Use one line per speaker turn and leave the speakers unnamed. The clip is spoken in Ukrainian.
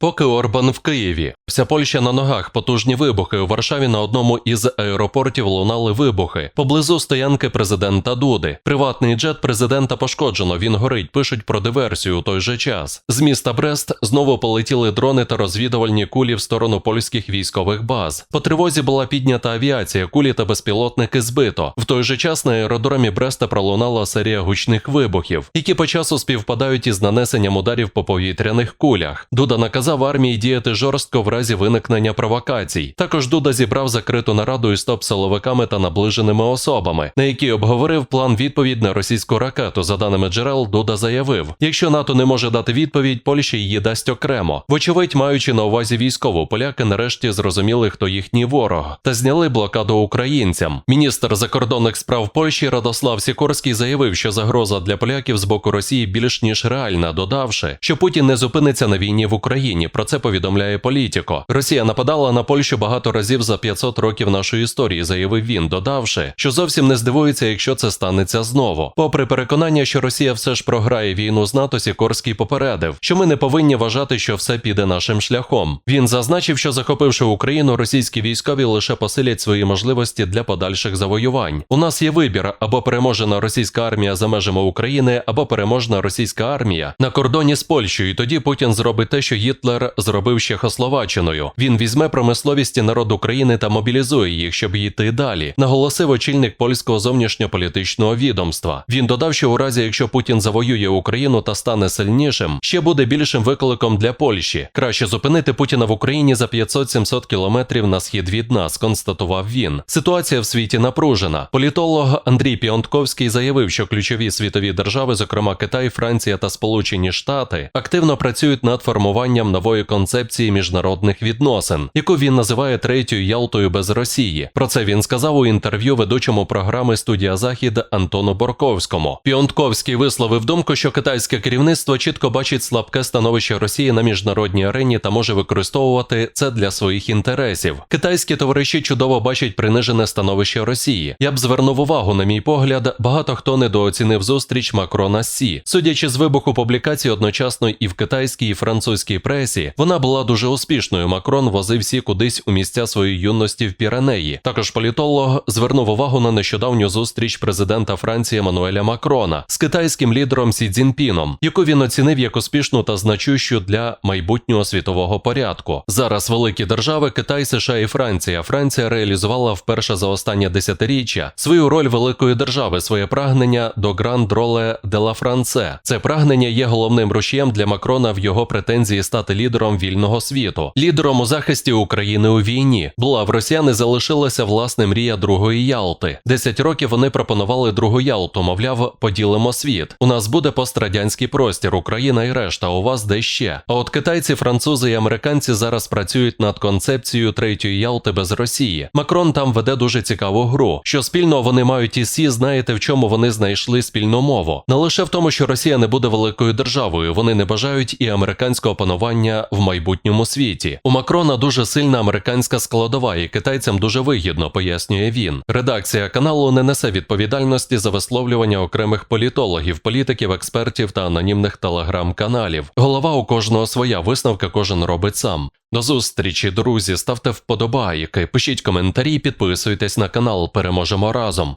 Поки Орбан в Києві, вся Польща на ногах, потужні вибухи. У Варшаві на одному із аеропортів лунали вибухи. Поблизу стоянки президента Дуди. Приватний джет президента пошкоджено. Він горить. Пишуть про диверсію у той же час. З міста Брест знову полетіли дрони та розвідувальні кулі в сторону польських військових баз. По тривозі була піднята авіація, кулі та безпілотники збито. В той же час на аеродромі Бреста пролунала серія гучних вибухів, які по часу співпадають із нанесенням ударів по повітряних кулях. Дуда наказав армії діяти жорстко в разі виникнення провокацій. Також Дуда зібрав закриту нараду із топ-силовиками та наближеними особами, на якій обговорив план відповідь на російську ракету. За даними джерел, Дуда заявив: якщо НАТО не може дати відповідь, Польща її дасть окремо. Вочевидь, маючи на увазі військову, поляки нарешті зрозуміли, хто їхній ворог, та зняли блокаду українцям. Міністр закордонних справ Польщі Радослав Сікорський заявив, що загроза для поляків з боку Росії більш ніж реальна, додавши, що Путін не зупиниться на війні в Україні. Про це повідомляє Політіко. Росія нападала на Польщу багато разів за 500 років нашої історії, заявив він, додавши, що зовсім не здивується, якщо це станеться знову. Попри переконання, що Росія все ж програє війну з НАТО, Сікорський попередив, що ми не повинні вважати, що все піде нашим шляхом. Він зазначив, що захопивши Україну, російські військові лише посилять свої можливості для подальших завоювань. У нас є вибір або переможена російська армія за межами України, або переможна російська армія на кордоні з Польщею. І тоді Путін зробить те, що Гітлер зробив Чехословаччиною. Він візьме промисловість і народ України та мобілізує їх, щоб йти далі. Наголосив очільник польського зовнішньополітичного відомства. Він додав, що у разі, якщо Путін завоює Україну та стане сильнішим, ще буде більшим викликом для Польщі. Краще зупинити Путіна в Україні за 500-700 кілометрів на схід від нас, констатував він. Ситуація в світі напружена. Політолог Андрій Піонтковський заявив, що ключові світові держави, зокрема Китай, Франція та Сполучені Штати, активно працюють над формуванням нової концепції міжнародних відносин, яку він називає третьою Ялтою без Росії. Про це він сказав у інтерв'ю ведучому програми Студія Захід Антону Борковському. Піонтковський висловив думку, що китайське керівництво чітко бачить слабке становище Росії на міжнародній арені та може використовувати це для своїх інтересів. Китайські товариші чудово бачать принижене становище Росії. Я б звернув увагу, на мій погляд, багато хто недооцінив зустріч Макрона Сі. Судячи з вибуху публікацій одночасно і в китайській і французькій пресі, вона була дуже успішною. Макрон возив Сі кудись у місця своєї юності в Піренеї. Також політолог звернув увагу на нещодавню зустріч президента Франції Еммануеля Макрона з китайським лідером Сі Цзіньпіном, яку він оцінив як успішну та значущу для майбутнього світового порядку. Зараз великі держави Китай, США і Франція. Франція реалізувала вперше за останнє десятиріччя свою роль великої держави, своє прагнення до гранд роле де ла Франце. Це прагнення є головним рушієм для Макрона в його претензії стати лідером вільного світу, лідером у захисті України у війні. Була в росіяни залишилася власне мрія другої Ялти. Десять років вони пропонували другу Ялту, мовляв, поділимо світ. У нас буде пострадянський простір, Україна і решта. У вас де ще. А от китайці, французи і американці зараз працюють над концепцією третьої Ялти без Росії. Макрон там веде дуже цікаву гру. Що спільно вони мають із Сі, знаєте, в чому вони знайшли спільну мову? Не лише в тому, що Росія не буде великою державою. Вони не бажають і американського панування в майбутньому світі. У Макрона дуже сильна американська складова, і китайцям дуже вигідно, пояснює він. Редакція каналу не несе відповідальності за висловлювання окремих політологів, політиків, експертів та анонімних телеграм-каналів. Голова у кожного своя висновка кожен робить сам. До зустрічі, друзі, ставте вподобайки, пишіть коментарі, підписуйтесь на канал. Переможемо разом.